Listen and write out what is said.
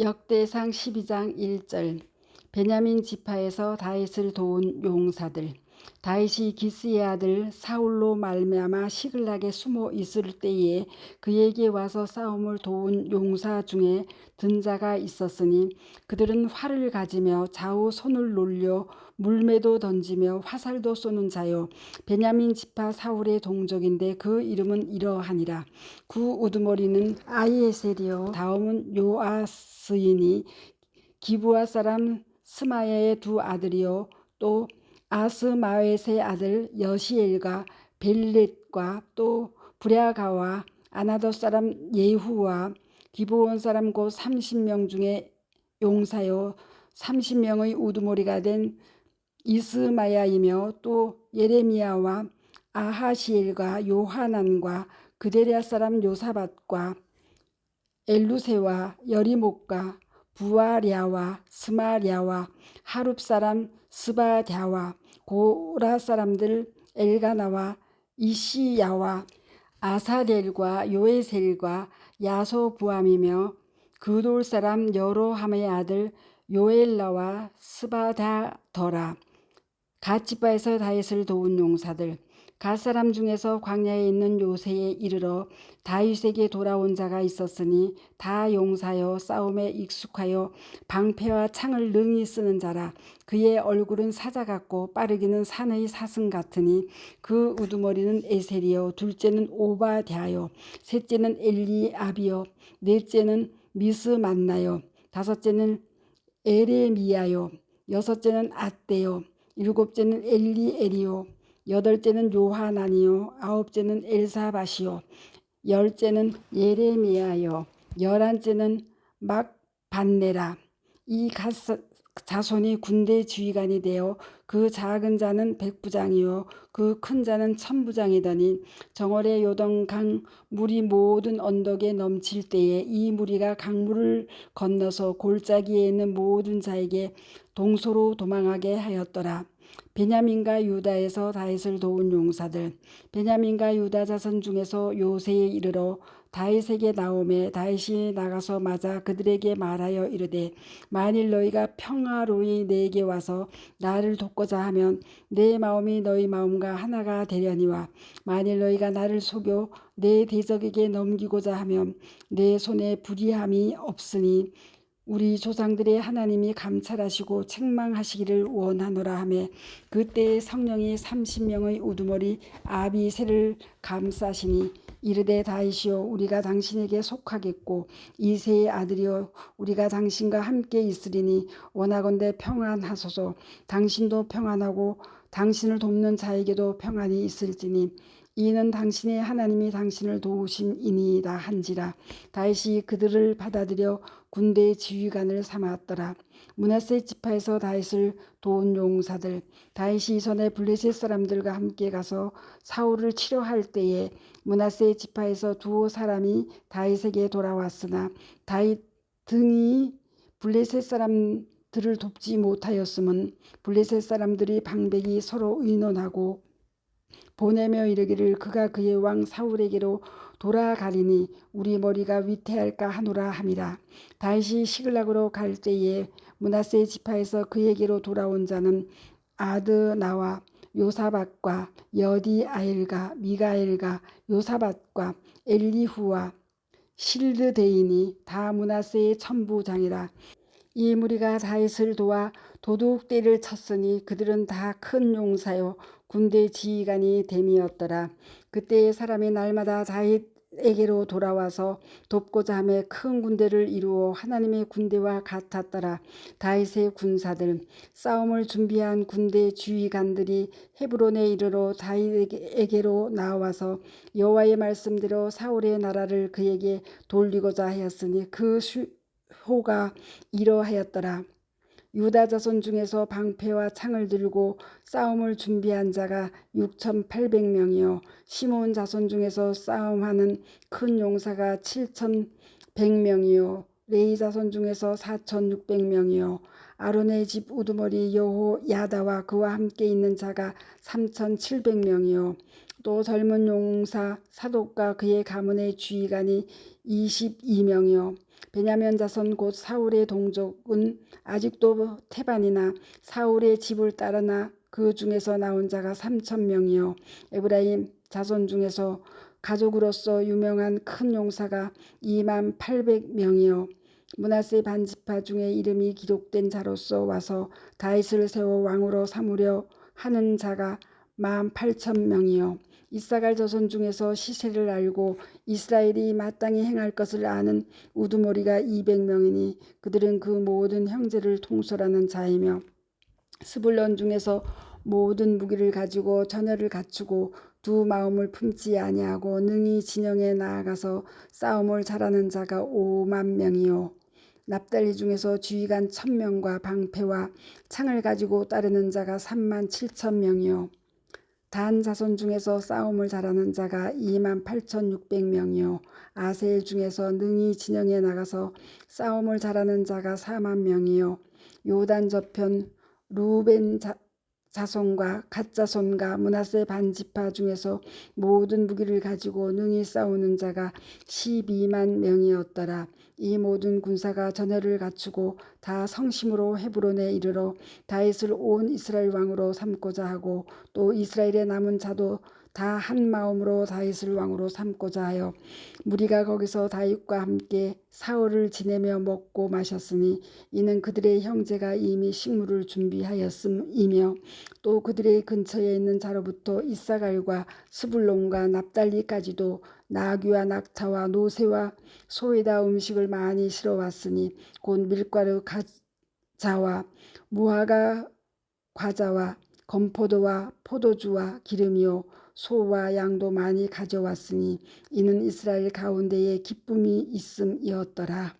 역대상 12장 1절. 베냐민 지파에서 다윗을 도운 용사들 다윗이 기스의 아들 사울로 말미암아 시글락에 숨어 있을 때에 그에게 와서 싸움을 도운 용사 중에 든 자가 있었으니 그들은 활을 가지며 좌우 손을 놀려 물매도 던지며 화살도 쏘는 자요. 베냐민 지파 사울의 동족인데 그 이름은 이러하니라. 구 우두머리는 아이에셀이요. 다음은 요아스이니 기부아 사람 스마야의 두 아들이요. 또 아스마웻의 아들 여시엘과 벨렛과 또 브랴가와 아나도 사람 예후와 기브온 사람 곧 30명 중에 용사요. 30명의 우두머리가 된 이스마야이며 또 예레미야와 아하시엘과 요하난과 그데랴 사람 요사밭과 엘루세와 여리목과 부아랴와 스마랴와 하룹 사람 스바랴와 고라 사람들 엘가나와 이시야와 아사렐과 요에셀과 야소부암이며 그돌 사람 여로함의 아들 요엘라와 스바다더라. 갓지바에서 다윗을 도운 용사들 갓 사람 중에서 광야에 있는 요새에 이르러 다윗에게 돌아온 자가 있었으니 다 용사여 싸움에 익숙하여 방패와 창을 능히 쓰는 자라. 그의 얼굴은 사자 같고 빠르기는 산의 사슴 같으니 그 우두머리는 에셀이요. 둘째는 오바댜요 셋째는 엘리아비요. 넷째는 미스만나요. 다섯째는 에레미야요. 여섯째는 아떼요. 일곱째는 엘리엘이요 여덟째는 요하나니요 아홉째는 엘사바시요 열째는 예레미야요 열한째는 막반네라 이 자손이 군대 지휘관이 되어 그 작은 자는 백부장이요 그 큰 자는 천부장이더니 정월의 요동강 물이 모든 언덕에 넘칠 때에 이 무리가 강물을 건너서 골짜기에 있는 모든 자에게 동서로 도망하게 하였더라. 베냐민과 유다에서 다윗을 도운 용사들 베냐민과 유다 자손 중에서 요새에 이르러 다윗에게 나오매 다윗이 나가서 맞아 그들에게 말하여 이르되 만일 너희가 평화로이 내게 와서 나를 돕고자 하면 내 마음이 너희 마음과 하나가 되려니와 만일 너희가 나를 속여 내 대적에게 넘기고자 하면 내 손에 불의함이 없으니 우리 조상들의 하나님이 감찰하시고 책망하시기를 원하노라 하매 그때 성령이 30명의 우두머리 아비새를 감싸시니 이르되 다이시오 우리가 당신에게 속하겠고 이세의 아들이여 우리가 당신과 함께 있으리니 원하건대 평안하소서. 당신도 평안하고 당신을 돕는 자에게도 평안이 있을지니 이는 당신의 하나님이 당신을 도우심이니이다 한지라. 다윗이 그들을 받아들여 군대의 지휘관을 삼았더라. 문하세 지파에서 다윗을 도운 용사들 다윗이 전에 블레셋 사람들과 함께 가서 사울을 치료할 때에 문하세 지파에서 두 사람이 다윗에게 돌아왔으나 다윗 등이 블레셋 사람들을 돕지 못하였음은 블레셋 사람들이 방백이 서로 의논하고 보내며 이르기를 그가 그의 왕 사울에게로 돌아가리니 우리 머리가 위태할까 하노라 함이라. 다시 시글락으로 갈 때에 문하세 지파에서 그에게로 돌아온 자는 아드나와 요사밭과 여디아엘과 미가엘과 요사밭과 엘리후와 실드데인이 다 문하세의 천부장이라. 이 무리가 다윗을 도와 도둑대를 쳤으니 그들은 다 큰 용사요 군대 지휘관이 됨이었더라. 그때의 사람이 날마다 다윗 에게로 돌아와서 돕고자 하며 큰 군대를 이루어 하나님의 군대와 같았더라. 다윗의 군사들 싸움을 준비한 군대 지휘관들이 헤브론에 이르러 다윗에게로 나와서 여호와의 말씀대로 사울의 나라를 그에게 돌리고자 하였으니 그 호가 이러하였더라. 유다 자손 중에서 방패와 창을 들고 싸움을 준비한 자가 6,800명이요. 시몬 자손 중에서 싸움하는 큰 용사가 7,100명이요. 레이 자손 중에서 4,600명이요. 아론의 집 우두머리 여호 야다와 그와 함께 있는 자가 3,700명이요. 또 젊은 용사 사독과 그의 가문의 주의관이 22명이요. 베냐민 자손 곧 사울의 동족은 아직도 태반이나 사울의 집을 따르나 그 중에서 나온 자가 삼천 명이요 에브라임 자손 중에서 가족으로서 유명한 큰 용사가 2만 800명이요 문하세 반지파 중에 이름이 기록된 자로서 와서 다윗을 세워 왕으로 삼으려 하는 자가 1 만 8천 명이요. 이사갈 자손 중에서 시세를 알고 이스라엘이 마땅히 행할 것을 아는 우두머리가 200명이니 그들은 그 모든 형제를 통솔하는 자이며 스불론 중에서 모든 무기를 가지고 전열을 갖추고 두 마음을 품지 아니하고 능히 진영에 나아가서 싸움을 잘하는 자가 5만 명이요. 납달리 중에서 주의관 천명과 방패와 창을 가지고 따르는 자가 3만 7천 명이요 단 자손 중에서 싸움을 잘하는 자가 2만 8천6백명이요 아셀 중에서 능히 진영에 나가서 싸움을 잘하는 자가 4만 명이요 요단 저편 루벤 자, 자손과 갓자손과 문하세 반지파 중에서 모든 무기를 가지고 능히 싸우는 자가 12만 명이었더라. 이 모든 군사가 전열을 갖추고 다 성심으로 헤브론에 이르러 다윗을 온 이스라엘 왕으로 삼고자 하고 또 이스라엘의 남은 자도 다 한 마음으로 다윗을 왕으로 삼고자 하여 무리가 거기서 다윗과 함께 사흘을 지내며 먹고 마셨으니 이는 그들의 형제가 이미 식물을 준비하였음이며 또 그들의 근처에 있는 자로부터 이사갈과 스불론과 납달리까지도 나귀와 낙타와 노새와 소에다 음식을 많이 실어 왔으니 곧 밀가루 가자와 무화과 과자와 건포도와 포도주와 기름이요 소와 양도 많이 가져왔으니 이는 이스라엘 가운데에 기쁨이 있음이었더라.